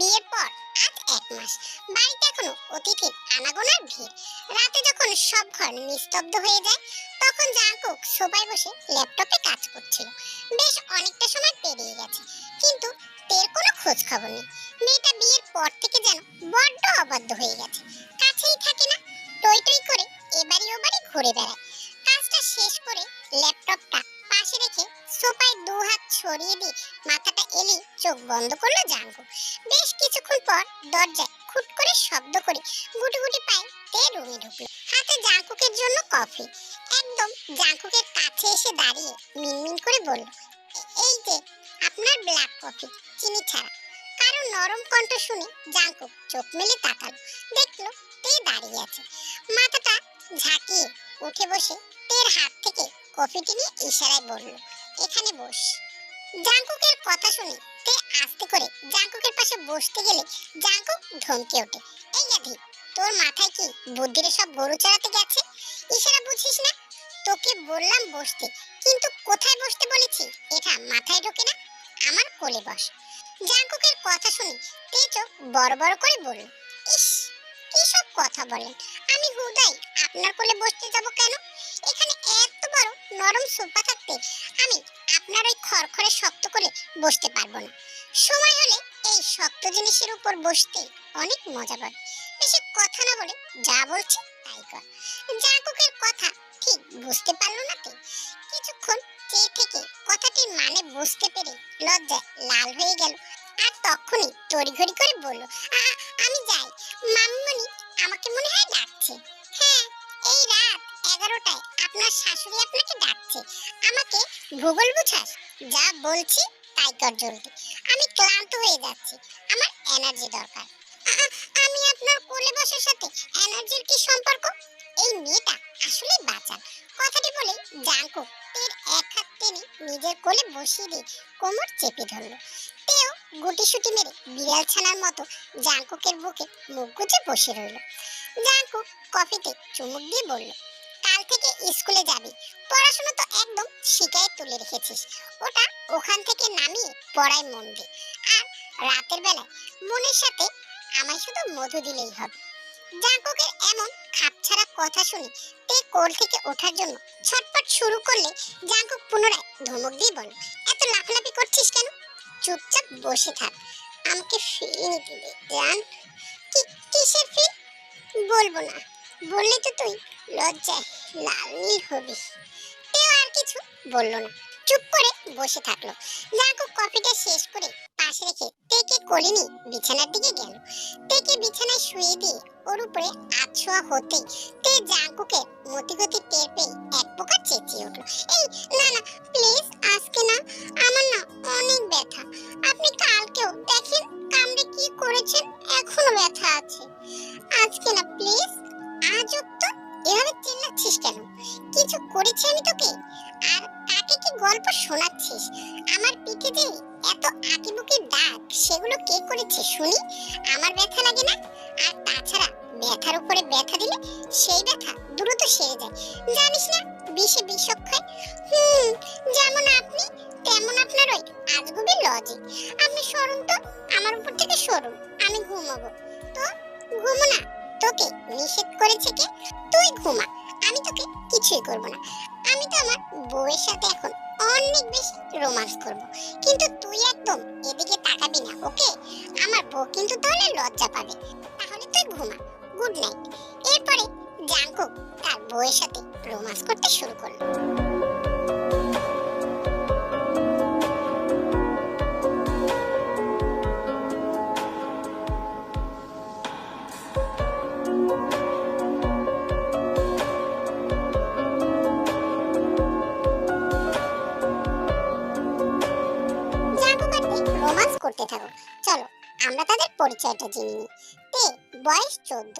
বিয়ের পর আজ এক মাস। বাড়িতে এখনও অতিথির আনাগোনার ভিড়। রাতে যখন সব ঘর নিস্তব্ধ হয়ে যায়, তখন জাঙ্কুক সোফায় বসে ল্যাপটপে কাজ করছিল। বেশ অনেকটা সময় পেরিয়ে গেছে, কিন্তু তের কোনো খোঁজ খবর নেই। মেয়েটা বিয়ের পর থেকে যেন বড্ড অবাধ্য হয়ে গেছে। কাছেই থাকে না, টই টই করে এবারই ওবারই ঘুরে বেড়ায়। কাজটা শেষ করে দু ছড়িয়ে দিয়ে মাথাটা এলি, চোখ বন্ধ করল জাঙ্কু বেশ কিছুক্ষণ পর দরজায় খুট করে শব্দ করে গুটি পায়ে তে রুমে ঢুকলো। হাতে জাঙ্কুকের জন্য কফি। একদম জাঙ্কুকের কাছে এসে দাঁড়িয়ে মিনমিন করে বলল এই যে, আপনার ব্ল্যাক কফি, চিনি ছাড়া। কারও নরম কণ্ঠ শুনে জাঙ্কুক চোখ মেলে তাকালো। দেখল তে দাঁড়িয়ে আছে। মাথাটা ঝাঁকিয়ে উঠে বসে তের হাত থেকে কফিটি নিয়ে ইশারায় বলল, এখানে বস। জাঙ্কুকের কথা শুনে তে আস্তে করে জাঙ্কুকের পাশে বসতে গেলে জাঙ্কুক ধমকে ওঠে। এই গাধি তোর মাথায় কি বুদ্ধির সব গরু চড়াতে গেছে? ইশারা বুঝিস না? তোকে বললাম বসতে, কিন্তু কোথায় বসতে বলেছি? এটা মাথায় ঢোকে না, আমার কোলে বস। জাঙ্কুকের কথা শুনে তে চোখ বড় বড় করে বলল, ইস, কি সব কথা বলেন? আমি হুদাই, আপনার কোলে বসতে যাব কেন? এখানে এত বড় নরম সোফা থাকতে আমি আপনার ওই খড়খড়ে শক্ত করে বসতে পারব না। সময় হলে এই শক্ত জিনিসের উপর বসতে অনেক মজা পাবে। বেশি কথা না বলে যা বলছি তাই কর। জাঙ্কুকের কথা ঠিক বুঝতে পারল না তো কিছুক্ষণ চেয়ে থেকে কথাটির মানে বুঝতে পেরে লজ্জায় লাল হয়ে গেল। আর তখনই তড়িঘড়ি করে বলল "আ- আমি যাই। মামুনি আমাকে মনে হয় ডাকছে। হ্যাঁ এই রাত এগারোটায় আপনার শাশুড়ি আপনাকে ডাকছে। আমাকে ভূগোল বুঝাস, যা বলছি তাই কর জলদি। আমি ক্লান্ত হয়ে যাচ্ছি, আমার এনার্জি দরকার। আমি আপনার কোলে বসার সাথে এনার্জির কি সম্পর্ক? এই মেয়েটা আসলে বাঁচান কথাটি বলে জাঙ্কু তের এক হাত টেনে নিজের কোলে বসিয়ে দিয়ে কোমর চেপে ধরলো। তেও গুটিসুটি মেরে বিড়াল ছানার মতো জাঙ্কুকের বুকে মুখ গুজে বসে রইল। জাঙ্কুক কফিতে চুমুক দিয়ে বলল থেকে স্কুলে যাবি। পড়াশোনা তো একদম শিকায় তুলে রেখেছিস। ওটা ওখান থেকে নামিয়ে পড়ায় মন দে। আর রাতের বেলায় মনের সাথে আমায় শুধু মধু দিলেই হবে। জাঙ্কুকের এমন খাপছাড়া কথা শুনে তে কোল থেকে ওঠার জন্য ছটপট শুরু করলে জাঙ্কুক পুনরায় ধমক দিয়ে বলল এত লাফালাফি করছিস কেন? চুপচাপ বসে থাক। আমাকে ফিল নিতে দে জান কিসের ফিল বলব না। বললে তো তুই, লজ্জায় লাল হবি। তেও আর কিছু বলল না, চুপ করে বসে থাকল। জাঙ্কুক কফিটা শেষ করে পাশে রেখে তেকে কোলে নিয়ে বিছানার দিকে গেল। তেকে বিছানায় শুয়ে দিয়ে ওর উপরে আছোয়া হতেই তে জাঙ্কুকে মতিগতি টের পেয়ে এক প্রকার চেঁচিয়ে উঠল। এই, না না, প্লিজ, আজকে না, আমার না অনেক ব্যথা। আপনি কালকেও দেখেন কামড়ে কি করেছেন, এখনও ব্যথা আছে। আজকে না করেছি আমি তোকে? আর কাকে কি গল্প শোনাচ্ছিস? আমার পিঠে যে এত আঁকিবুকি দাগ, সেগুলো কে করেছে শুনি? আমার ব্যথা লাগে না? আর তাছাড়া ব্যথার উপরে ব্যথা দিলে সেই ব্যথা দ্রুত সেরে যায়। জানিস না, বিষে বিষক্ষয়? হুম, যেমন আপনি, তেমন আপনার ওই আজগুবি লজিক আপনি সরুন তো আমার উপর থেকে সরুন, আমি ঘুমাবো। তো ঘুমো না, তোকে নিষেধ করেছে কে? তুই ঘুমা। আমি তোকে কিছুই করব না। আমি তো আমার বউয়ের সাথে এখন অনেক বেশি রোমান্স করব। কিন্তু তুই একদম এদিকে তাকাবি না, ওকে? আমার বউ কিন্তু তাহলে লজ্জা পাবে। তাহলে তুই ঘুমা। গুড নাইট এরপরে জাঙ্কুক তার বউয়ের সাথে রোমান্স করতে শুরু করল। তাদের পরিচয়টা জেনে তে, বয়স চোদ্দ।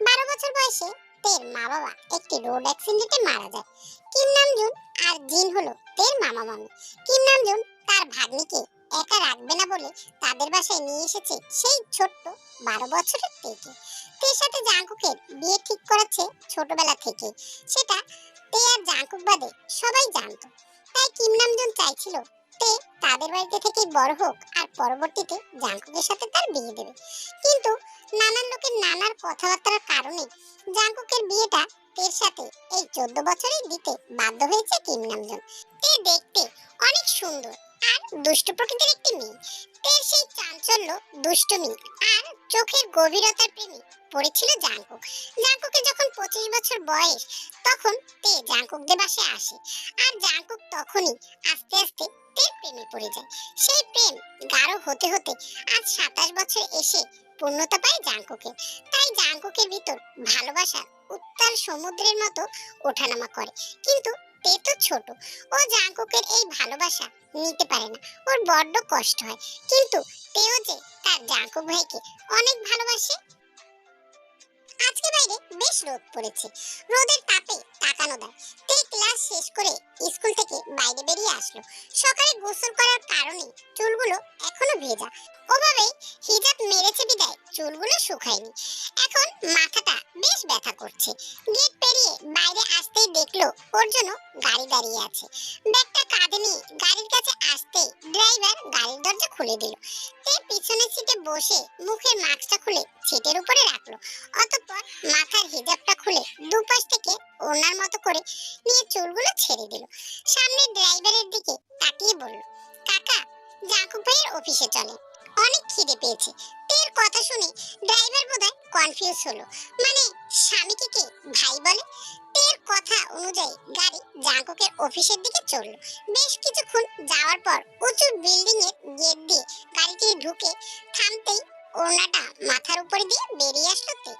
বারো বছর বয়সে তের মা বাবা একটি রোড অ্যাক্সিডেন্টে মারা যায়। কিম নামজুন আর জিন হলো তের মামা মামি। কিম নামজুন তার ভাগ্নিকে একা রাখবে না বলে তাদের বাসায় নিয়ে এসেছে সেই ছোট্ট বারো বছরের তেকে। তের সাথে জাঙ্কুকের বিয়ে ঠিক করাচ্ছে ছোটবেলা থেকে। সেটা তে আর জাঙ্কুক বাদে সবাই জানতো। তাই কিম নামজুন চাইছিল তে তাদের বাড়িতে থেকেই বড় হোক পরবর্তীতে জাঙ্কুকের সাথে তার বিয়ে দেবে। কিন্তু নানান লোকের নানার কথাবার্তার কারণে জাঙ্কুকের বিয়েটা তের সাথে এই চোদ্দ বছরেই দিতে বাধ্য হয়েছে কিম নামজন। তে দেখতে অনেক সুন্দর। আর দুষ্ট প্রকৃতির একটি মেয়ে তের সেই চাঞ্চল্য, দুষ্টমি আর চোখের গভীরতার প্রেমে পড়েছিল জাঙ্কুক জাঙ্কুকের যখন পঁচিশ বছর বয়স, তখন তে জাঙ্কুকদের বাসায় আসে আর জাঙ্কুক তখনই আস্তে আস্তে তের প্রেমে পড়ে যায়। সেই প্রেম গাঢ় হতে হতে আজ সাতাশ বছর এসে পূর্ণতা পায় জাঙ্কুকে তাই জাঙ্কুকের ভিতর ভালোবাসা উত্তাল সমুদ্রের মতো ওঠানামা করে। কিন্তু তে ছোট। ও জাঙ্কুকের এই ভালোবাসা নিতে পারে না। ওর বড্ড কষ্ট হয়। কিন্তু তেও যে তার জাঙ্কুক ভাইকে অনেক ভালোবাসে, আজকে বাইরে বেশ রোদ পড়েছে। রোদের তাপে তাকানো দেয় তে ক্লাস শেষ করে স্কুল থেকে বাইরে বেরিয়ে আসলো। সকালে গোসল করার কারণে চুলগুলো এখনও ভেজা। ওভাবেই হিজাব মেরেছে বিদায় চুলগুলো শুকায়নি। এখন মাথাটা বেশ ব্যথা করছে। গেট পেরিয়ে বাইরে আসতেই দেখল ওর জন্য গাড়ি দাঁড়িয়ে আছে। ব্যাগটা কাঁধে নিয়ে গাড়ির কাছে আসতেই ড্রাইভার গাড়ির দরজা খুলে দিল। তে পিছনের সিটে বসে মুখের মাস্কটা খুলে সিটের উপরে রাখল। অতঃপর মাথার হিজাবটা খুলে দুপাশ থেকে ওনার মতো করে নিয়ে চুলগুলো ছেড়ে দিল। সামনে ড্রাইভারের দিকে তাকিয়ে বলল, কাকা জাকুব ভাইয়ের অফিসে চলে অনেক খিদে পেয়েছে। তের কথা শুনে ড্রাইভার বোধহয় কনফিউজ হলো। মানে স্বামীকে কি ভাই বলে? তের কথা অনুযায়ী গাড়ি জাঙ্কুকের অফিসের দিকে চলল। বেশ কিছুক্ষণ যাওয়ার পর উঁচু বিল্ডিং এর গেট দিয়ে গাড়িটি ঢুকে থামতেই ওড়নাটা মাথার উপরে দিয়ে বেরিয়ে আসলো তে।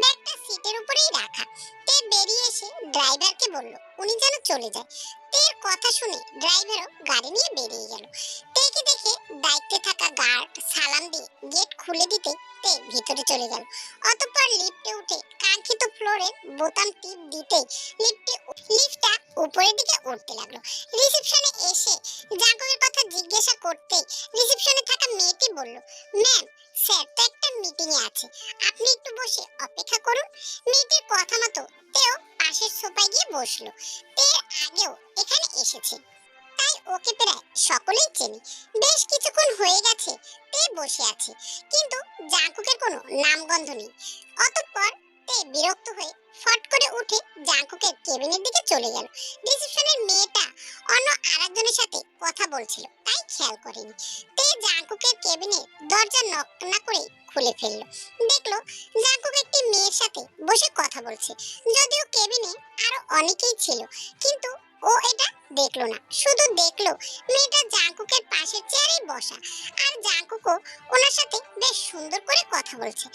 ব্যাগটা সিটের উপরেই রাখা। তে বেরিয়ে এসে ড্রাইভারকে বলল, উনি যেন চলে যায়। তের কথা শুনে ড্রাইভারও গাড়ি নিয়ে বেরিয়ে গেল। তেকে দেখে দায়িত্বে থাকা গার্ড সালাম দিয়ে গেট খুলে দিতে তে ভিতরে চলে গেল। অতঃপর লিফটে উঠে কাঙ্ক্ষিত ফ্লোরে বোতাম টিপ দিতে লিফটে লিফটটা উপরের দিকে উঠতে লাগল। রিসেপশনে এসে জাঙ্কুকের কথা জিজ্ঞাসা করতে রিসেপশনে থাকা মেয়েটি বলল, ম্যাম স্যার, তো একটা মিটিং এ আছে। আপনি একটু বসে অপেক্ষা করুন। মেয়েটির কথা মতো তেও পাশের সোফায় গিয়ে বসল। তের আগেও এখানে এসেছে। তাই ওকে প্রায় সকলেই চেনে। বেশ কিছুক্ষণ হয়ে গেছে, তে বসে আছে। কিন্তু জাঙ্কুকের কোনো নামগন্ধ নেই। অতঃপর তে বিরক্ত হয়ে ফট করে উঠে জাঙ্কুকের কেবিনের দিকে চলে গেল। রিসেপশনের মেয়েটা অন্য আরেকজনের সাথে কথা বলছিল, তাই খেয়াল করেনি। তে জাঙ্কুকের কেবিনে দরজা নক না করে খুলে ফেলল। দেখল জাঙ্কুক একটি মেয়ের সাথে বসে কথা বলছে। যদিও কেবিনে আরও অনেকেই ছিল, কিন্তু ও এটা দেখল না। শুধু দেখল মেয়েটা জাঙ্কুকের পাশের চেয়ারেই বসা আর জাঙ্কুকও ওনার সাথে বেশ সুন্দর করে কথা বলছে।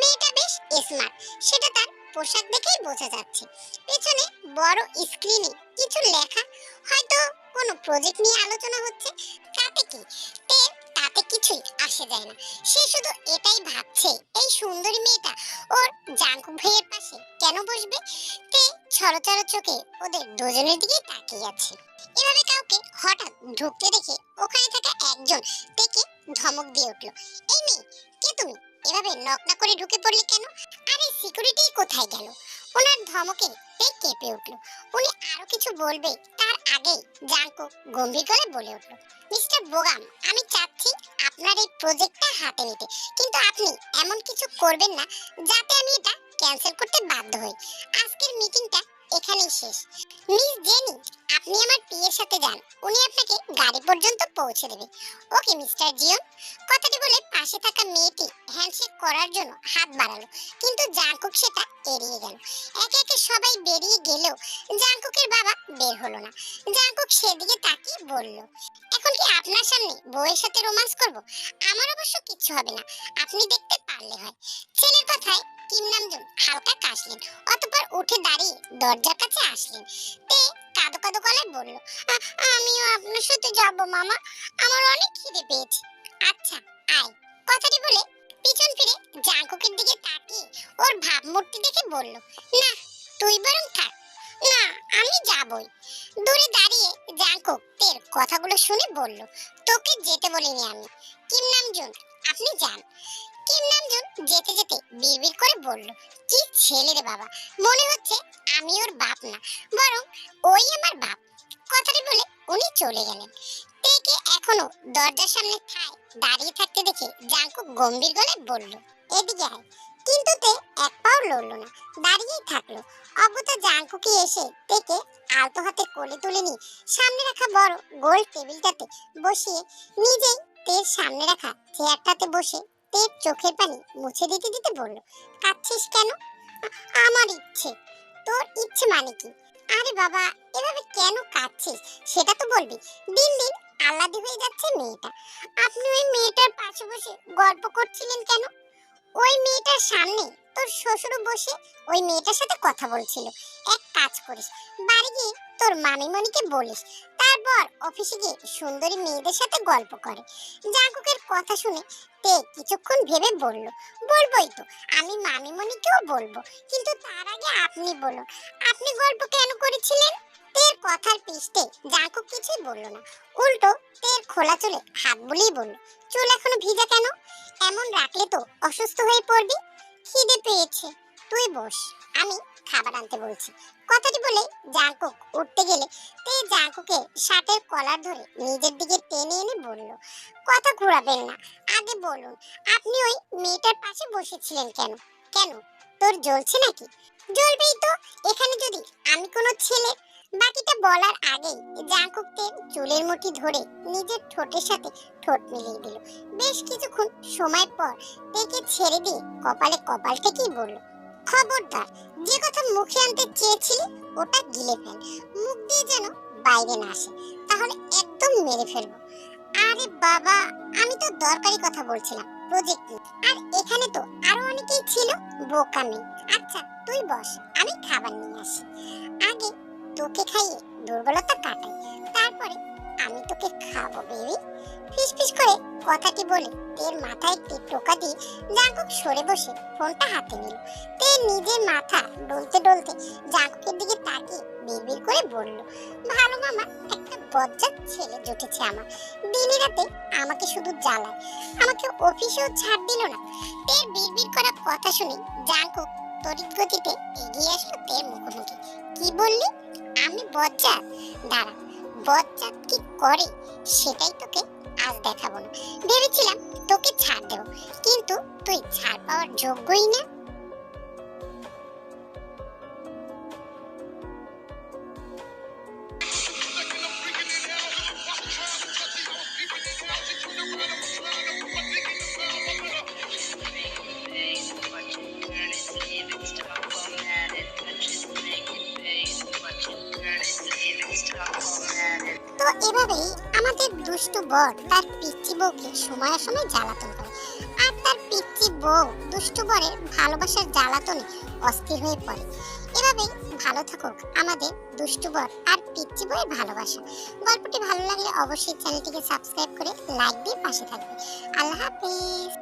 মেয়েটা বেশ স্মার্ট সেটা তার পোশাক দেখেই বোঝা যাচ্ছে। পেছনে বড় স্ক্রিনে কিছু লেখা, হয়তো কোনো প্রজেক্ট নিয়ে আলোচনা হচ্ছে, তাতে কি? তে তাতে কিছুই আসে যায় না। সে শুধু এটাই ভাবছে, এই সুন্দরী মেয়েটা ওর জাঙ্কু ভাইয়ের পাশে কেন বসবে? তে ছড়ছড় চোখে ওদের দুজনের দিকে তাকিয়ে আছে। এভাবে কাউকে হঠাৎ ঢুকতে দেখে ওখানে থাকা একজন তেকে ধমক দিয়ে উঠল, এই মেয়ে, কে তুমি? এভাবে নক না করে ঢুকে পড়লে কেন? আরে সিকিউরিটি কোথায় গেল? ওনার ধমকে তে কেঁপে উঠল। উনি আরও কিছু বলবে তার আগেই জাঙ্কুক গম্ভীর গলায় বলে উঠল, মিস্টার বোগাম, আমি চাচ্ছি আপনার এই প্রজেক্টটা হাতে নিতে। কিন্তু আপনি এমন কিছু করবেন না যাতে আমি এটা ক্যান্সেল করতে বাধ্য হই। আজকের মিটিংটা এখানেই শেষ। মিস জেনি, আপনি আমার পিয়ের সাথে যান। উনি আপনাকে গাড়ি পর্যন্ত পৌঁছে দেবে। ওকে, মিস্টার জিওন কথাটি বলে পাশে থাকা মেয়েটি হ্যান্ডশেক করার জন্য হাত বাড়ালো, কিন্তু জাঙ্কুক সেটা এড়িয়ে গেল। একে একে সবাই বেরিয়ে গেলেও জাঙ্কুকের বাবা বের হলো না। জাঙ্কুক সেদিকে তাকিয়ে বলল, এখন কি আপনার সামনে বউয়ের সাথে রোমান্স করব? আমার অবশ্য কিচ্ছু হবে না। আপনি দেখতে পারলে হয়। ছেলের কথায় কিম নামজুন হালকা কাশলেন। অতঃপর উঠে দাঁড়িয়ে দরজার কাছে আসলেন। তে কাদো কাদো গলায় বলল, "আ- আমিও আপনার সাথে যাব মামা। আমার অনেক খিদে পেয়েছে। আচ্ছা আয়। কথাটি বলে পিছন ফিরে জাঙ্কুকের দিকে তাকিয়ে ওর ভাবমূর্তি দেখে বলল, না, তুই বরং থাক। না, আমি যাবই। দূরে দাঁড়িয়ে জাঙ্কুক তের কথাগুলো শুনে বলল, তোকে যেতে বলিনি আমি। কিম নামজুন আপনি যান। কিম নামজুন যেতে যেতে বিড়বিড় করে বলল, কি ছেলে রে বাবা, মনে হচ্ছে আমি ওর বাপ না, বরং ওই আমার বাপ। কথাটি বলে উনি চলে গেলেন। তেকে এখনও দরজার সামনে ঠায় দাঁড়িয়ে থাকতে দেখে জাঙ্কুক গম্ভীর গলায় বলল, এদিকে আয়। কিন্তু তে এক পাও লড়লো না, দাঁড়িয়েই থাকল। অগত্যা জাঙ্কুকি এসে তেকে আলতো হাতে কোলে তুলে নিয়ে সামনে রাখা বড় গোল টেবিলটাতে বসিয়ে নিজেই তের সামনে রাখা চেয়ারটাতে বসে তের চোখের পানি মুছে দিতে দিতে বলল, কাঁদছিস কেন? আমার ইচ্ছে। তোর ইচ্ছে মানে কি? আরে বাবা, এভাবে কেন কাঁদছিস? সেটা তো বলবি। দিন দিন আলাদা হয়ে যাচ্ছে মেয়েটা। আপনি ওই মেয়েটার পাশে বসে গল্প করছিলেন কেন? ওই মেয়েটার সামনে তোর শ্বশুর বসে ওই মেয়েটার সাথে কথা বলছিল। এক কাজ করিস, বাড়ি গিয়ে তোর মামিমণিকে বলিস, তারপর অফিসে গিয়ে সুন্দরী মেয়েদের সাথে গল্প করে। জাঙ্কুকের কথা শুনে তে কিছুক্ষণ ভেবে বলল, বলবোই তো, আমি মামিমণিকেও বলব, কিন্তু তার আগে আপনি বলুন, আপনি গল্প কেন করেছিলেন? তের কথার পিষ্টে জাঙ্কুক কিছুই বলল না। উল্টো তের খোলা চুলে হাত বুলিয়ে বলল, চুল এখনও ভিজা কেন? এমন রাখলে তো অসুস্থ হয়ে পড়বি। খিদে পেয়েছে, তুই বস, আমি খাবার আনতে বলছি। কথাটি বলে জাঙ্কুক উঠতে গেলে তে জাঙ্কুকে শার্টের কলার ধরে নিজের দিকে টেনে এনে বলল, কথা ঘোরাবেন না। আগে বলুন, আপনি ওই মেয়েটার পাশে বসেছিলেন কেন? কেন? তোর জ্বলছে নাকি? জ্বলবেই তো। এখানে যদি আমি কোনো ছেলে বাকিটা বলার আগেই জাঙ্কুককে চুলের মুঠি ধরে নিজের ঠোঁটের সাথে ঠোঁট মিলিয়ে দিল। বেশ কিছুক্ষণ সময় পর তেকে ছেড়ে দিয়ে কপালে কপাল থেকেই বলল, খবরদার, যে কথা মুখে আনতে চেয়েছিলি ওটা গিলে ফেল। মুখ দিয়ে যেন বাইরে না আসে, তাহলে একদম মেরে ফেলব। আরে বাবা, আমি তো দরকারি কথা বলছিলাম প্রজেক্ট আর এখানে তো আরও অনেকেই ছিল বোকামি আচ্ছা তুই বস, আমি খাবার নিয়ে আসি। আগে তোকে খাইয়ে দুর্বলতা কাটাই। তারপরে আমি তোকে খাব, বেবি। ফিস ফিস করে কথাটি বলে তের মাথায় একটি টোকা দিয়ে জাঙ্কুক সরে বসে ফোনটা হাতে নিল। তে নিজের মাথা ডলতে ডলতে জাঙ্কুকের দিকে তাকিয়ে বিড়বিড় করে বলল, ভালো মামা, একটা বজ্জাত ছেলে জুটেছে আমার। দিনে রাতে আমাকে শুধু জ্বালায়। আমাকে অফিসেও ছাড় দিল না। তের বিড়বিড় করা কথা শুনে জাঙ্কুক তড়িৎ গতিতে এগিয়ে আসলো তের মুখোমুখি। কি বললি? আমি বজ্জাত। দাঁড়া, বজ্জাত কি করে? সেটাই তোকে আজ দেখাবো না। ভেবেছিলাম তোকে ছাড় দেবো, কিন্তু তুই ছাড় পাওয়ার যোগ্যই না। তো এভাবেই আমাদের দুষ্টু বর তার পিচ্চি বউকে সময় সময় জ্বালাতন করে। আর তার পিচ্চি বউ দুষ্টু বরের ভালোবাসার জ্বালাতনে অস্থির হয়ে পড়ে। এভাবেই ভালো থাকুক আমাদের দুষ্টু বর আর পিচ্চি বউয়ের ভালোবাসা। গল্পটি ভালো লাগলে অবশ্যই চ্যানেলটিকে সাবস্ক্রাইব করে লাইক দিয়ে পাশে থাকবে। আল্লাহ হাফিজ।